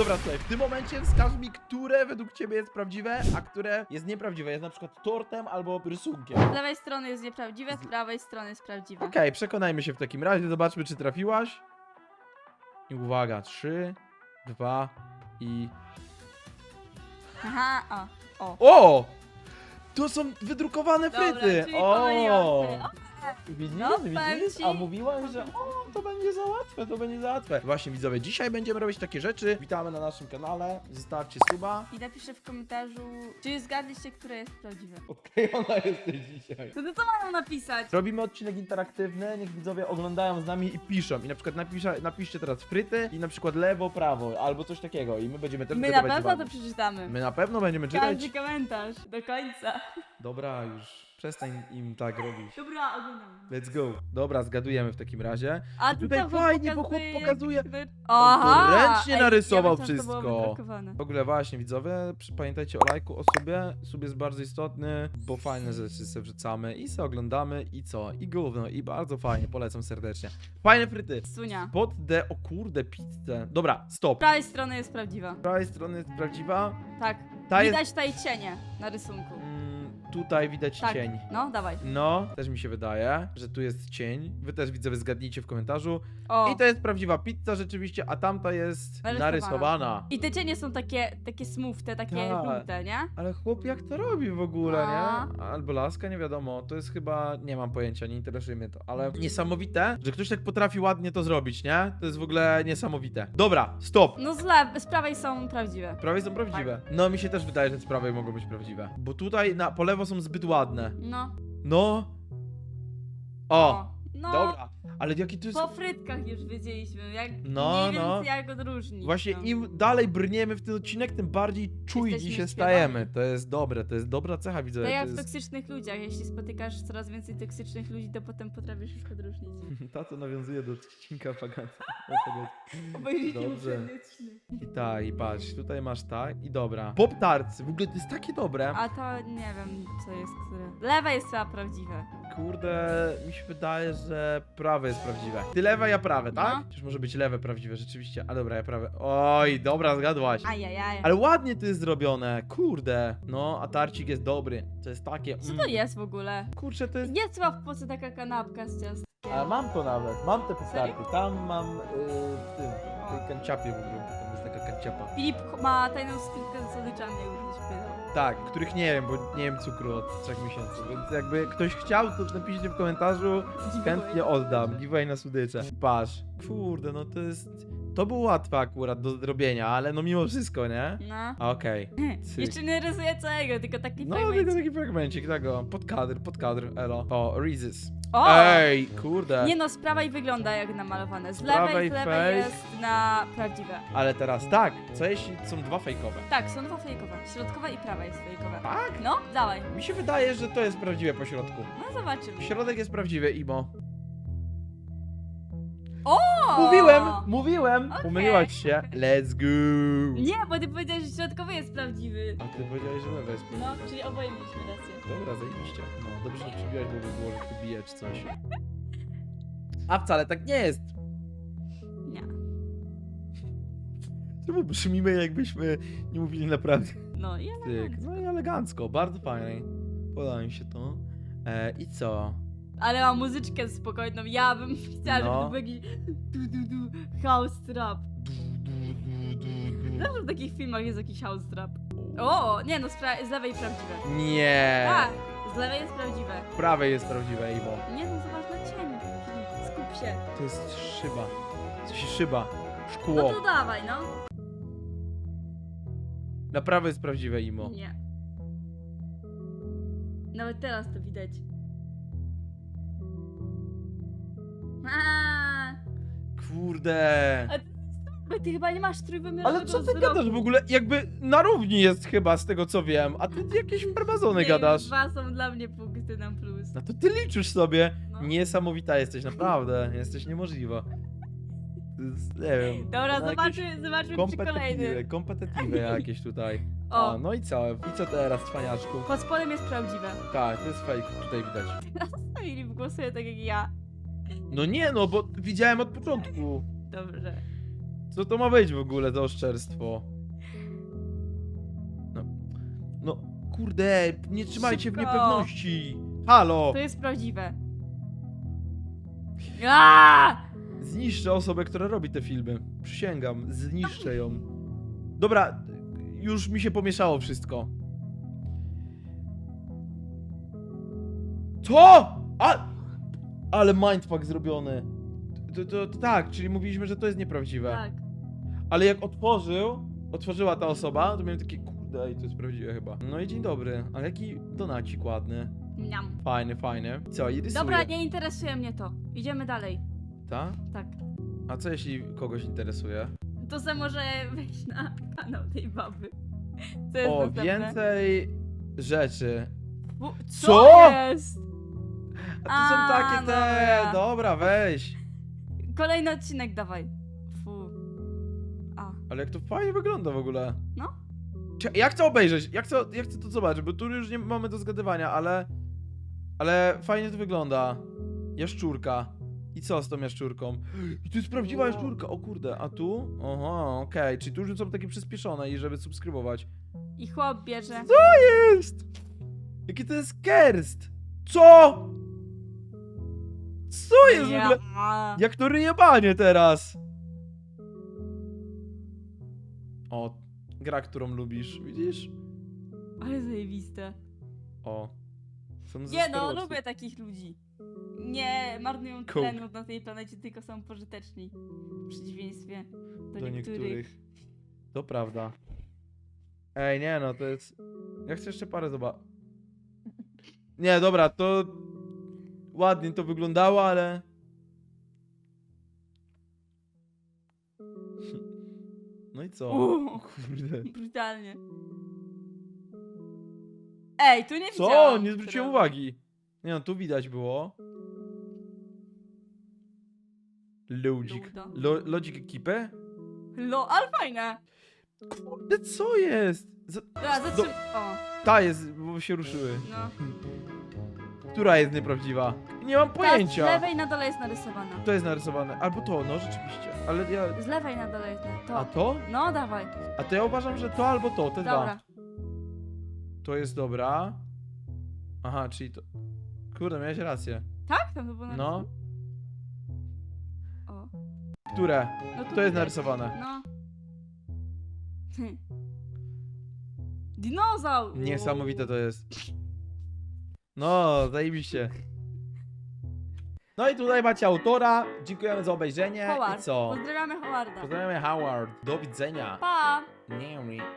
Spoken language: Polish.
Dobra, słuchaj, w tym momencie wskaż mi, które według ciebie jest prawdziwe, a które jest nieprawdziwe. Jest na przykład tortem albo rysunkiem. Z lewej strony jest nieprawdziwe, z prawej strony jest prawdziwe. Okej, przekonajmy się w takim razie, zobaczmy, czy trafiłaś. I uwaga, trzy, dwa i... Aha, o, o. O! To są wydrukowane Dobra, fryty! czyli O! pomyliłam się. Widzisz, No, widzisz? ci. A mówiłaś, że o, to będzie za łatwe, to będzie za łatwe. Właśnie widzowie, dzisiaj będziemy robić takie rzeczy. Witamy na naszym kanale, zostawcie suba. I napiszę w komentarzu, czy zgadliście, które jest prawdziwe. Odklejona jesteś dzisiaj. To, to co mają napisać? Robimy odcinek interaktywny, niech widzowie oglądają z nami i piszą. I na przykład napisze, napiszcie teraz fryty i na przykład lewo, prawo, albo coś takiego. I my będziemy też My na pewno to przeczytamy. My na pewno będziemy czytać. Każdy komentarz, do końca. Dobra, już przestań im tak robić. Dobra, oglądam. Let's go. Dobra, zgadujemy w takim razie. A tutaj to chłop fajnie, bo chłop pokazuje, Aha! ręcznie Ej, narysował ja myślałam, że to było wszystko. wydrukowane. W ogóle właśnie widzowie, przy- pamiętajcie o lajku, o subie. Sub jest bardzo istotny, bo fajne rzeczy sobie wrzucamy i se oglądamy i co? I gówno, i bardzo fajnie, polecam serdecznie. Fajne fryty. Sunia. Pod D, o kurde, pizzę. Dobra, Z stop. prawej strony jest prawdziwa. Z prawej strony jest prawdziwa. Tak. Ta jest... Widać tutaj cienie na rysunku. Tutaj widać Tak. cień. No, dawaj. No, też mi się wydaje, że tu jest cień. Wy też widzowie zgadnijcie w komentarzu. O. I to jest prawdziwa pizza rzeczywiście, a tamta jest Narysowana. narysowana. I te cienie są takie, takie smooth, te takie Tak. żółte, nie? Ale chłop jak to robi w ogóle, A. nie? Albo laska, nie wiadomo. To jest chyba, nie mam pojęcia, nie interesuje mnie to. Ale niesamowite, że ktoś tak potrafi ładnie to zrobić, nie? To jest w ogóle niesamowite. Dobra, stop. No z, lew- z prawej są prawdziwe. Prawej są prawdziwe. No mi się też wydaje, że z prawej mogą być prawdziwe. Bo tutaj na, po lewo są zbyt ładne. No. No. O, No. dobra. Ale jaki to jest... Po frytkach już wiedzieliśmy, jak No, mniej no. więcej jak odróżnić. Właśnie no. im dalej brniemy w ten odcinek, tym bardziej czujni Jesteśmy się śpiewani. stajemy. To jest dobre, to jest dobra cecha, widzę. To jak to w toksycznych ludziach, jeśli spotykasz coraz więcej toksycznych ludzi, to potem potrafisz ich odróżnić. Tato nawiązuje do odcinka Faganca. Obejrzyjcie Dobrze. I tak, i patrz, tutaj masz tak i dobra. Pop tarts, w ogóle to jest takie dobre. A to nie wiem, co jest które. Lewe jest chyba prawdziwe. Kurde, mi się wydaje, że prawe jest prawdziwe. Ty lewe, ja prawe, tak? No. Przecież może być lewe prawdziwe, rzeczywiście. A dobra, ja prawe. Oj, dobra, zgadłaś. Ajajaj. Ale ładnie to jest zrobione, kurde. No, a tarcik jest dobry. To jest takie. Co mm. to jest w ogóle? Kurczę, to jest Nie trzeba w Polsce taka kanapka z ciastkiem. A mam to nawet, mam te poptarki. Tam mam yy, w tym, w tej kanciapie w ogóle, taka kanciapa. Filip ma tajną skrytkę z słodyczami, jakby ktoś pytał. Tak, których nie wiem, bo nie wiem cukru od 3 miesięcy, więc jakby ktoś chciał, to napiszcie w komentarzu, chętnie oddam, giveaway na słodycze. Patrz, kurde, no to jest, to było łatwe akurat do zrobienia, ale no mimo wszystko, nie? No. Okej, Cyk. Jeszcze nie rysuję całego, tylko taki no fragment. tylko taki fragmencik tego, podkadr, podkadr, elo. O, Reezus. O! Ej, kurde. Nie no, z prawej wygląda jak namalowane. Z lewej, prawej z lewej jest na prawdziwe. Ale teraz tak, co jeśli są dwa fejkowe? Tak, są dwa fejkowe. Środkowa i prawa jest fejkowe. Tak? No, dawaj. Mi się wydaje, że to jest prawdziwe po środku. No zobaczymy. Środek jest prawdziwy, Imo. O! Mówiłem, mówiłem! Okej, Pomyliłaś się. Let's go! Nie, bo ty powiedziałeś, że środkowy jest prawdziwy. A ty powiedziałeś, że lewe jest No, czyli oboje mieliśmy rację. Dobra, zajebiście. No, dobrze, że przybiłaś, bo by było, że ty bije czy coś. A wcale tak nie jest. Nie. Czemu brzmimy jakbyśmy nie mówili naprawdę? No i Tyk. No i elegancko, bardzo fajnie. Podoba mi się to. E, I co? Ale mam muzyczkę spokojną. Ja bym chciała, żeby No. to był jakiś du, du, du, house trap. Zawsze w takich filmach jest jakiś house trap. O, nie no, z, pra- z lewej prawdziwe. Nie! Tak, z lewej jest prawdziwe. Prawe jest prawdziwe, Imo. Nie no, zobacz na cień. Filip, Skup się. To jest szyba. Coś szyba. No Szkło. to dawaj, no. Na prawo jest prawdziwe imo. Nie. Nawet teraz to widać. Kurde. bo ty chyba nie masz trójwymiarowego Ale co ty wzroku. gadasz w ogóle? Jakby na równi jest chyba z tego co wiem, a ty jakieś farmazony Nie, gadasz. Dwa są dla mnie punkty na plus. No to ty liczysz sobie. No. Niesamowita jesteś, naprawdę. Jesteś niemożliwa. To jest, nie wiem. Dobra, no zobaczmy, zobaczmy przy kolejnym. jakieś tutaj. O, O, no i co? I co teraz, cwaniaczku? pod spodem jest prawdziwe. Tak, to jest fake, tutaj widać. Filip głosuje tak jak ja. No nie no, bo widziałem od początku. Dobrze. Co to ma być w ogóle za oszczerstwo? No, no kurde, nie trzymajcie w Szybko. niepewności. Halo! To jest prawdziwe. Aaaa! Zniszczę osobę, która robi te filmy. Przysięgam, zniszczę ją. Dobra, już mi się pomieszało wszystko. Co? A! Ale mindfuck zrobiony. To, to, to tak, czyli mówiliśmy, że to jest nieprawdziwe. Tak. Ale jak otworzył, otworzyła ta osoba, to miałem takie, kurde, i to jest prawdziwe chyba. No i dzień dobry, ale jaki donacik ładny. Miam. Fajny, fajny. Co, i rysuje. Dobra, nie interesuje mnie to. Idziemy dalej. Ta? Tak. A co jeśli kogoś interesuje? To se może wejść na kanał tej baby. Co jest O, następne? więcej rzeczy. Bu- Co? Co jest? A to są A, takie te. dobra. Dobra, weź. Kolejny odcinek dawaj. Fu. A. Ale jak to fajnie wygląda w ogóle. No. Cia- Ja chcę obejrzeć, ja chcę, ja chcę to zobaczyć, bo tu już nie mamy do zgadywania, ale. Ale fajnie to wygląda. Jaszczurka. I co z tą jaszczurką? I tu jest prawdziwa Wow. jaszczurka, o kurde, a tu? Aha, okej, czyli tu już są takie przyspieszone i żeby subskrybować. I chłop bierze. jest? Jaki to jest kerst? Co? Co jest w ogóle? Ja. Jak to ryjebanie teraz? O, gra, którą lubisz, widzisz? Ale zajebiste. O. Są ze Nie no, lubię takich ludzi. Nie marnują Cool. tlenu na tej planecie, tylko są pożyteczni. W przeciwieństwie do, Do niektórych. niektórych. To prawda. Ej, nie no, to jest... Ja chcę jeszcze parę zobaczyć. Nie, dobra, to... Ładnie to wyglądało, ale... No i co? Uuu. Kurde. Brutalnie. Ej, tu nie Co? widziałam. Nie zwróciłem uwagi. Nie no, tu widać było. Logic. Luda. Lo ekipę? Lo, ale fajne. Kurde, co jest? Z Dobra, Do- zatrzym... O, Ta jest, bo się ruszyły. no. Która jest nieprawdziwa? Nie mam Ta z pojęcia. lewej na dole jest narysowana. To jest narysowane. Albo to, no rzeczywiście. Ale ja... Z lewej na dole jest na- to. A to? No, dawaj. A to ja uważam, że to albo to, te Dobra. dwa. To jest dobra. Aha, czyli to... Kurde, miałeś rację. Tak? Tam to było No. narysowane? O. Które? No tu To jest widać. narysowane. No. Dinozaur! Niesamowite to jest. No, zajebiście. No i tutaj macie autora. Dziękujemy za obejrzenie. Howard. I co? Pozdrawiamy Howarda. Pozdrawiamy Howard. Do widzenia. Pa! Nie, nie.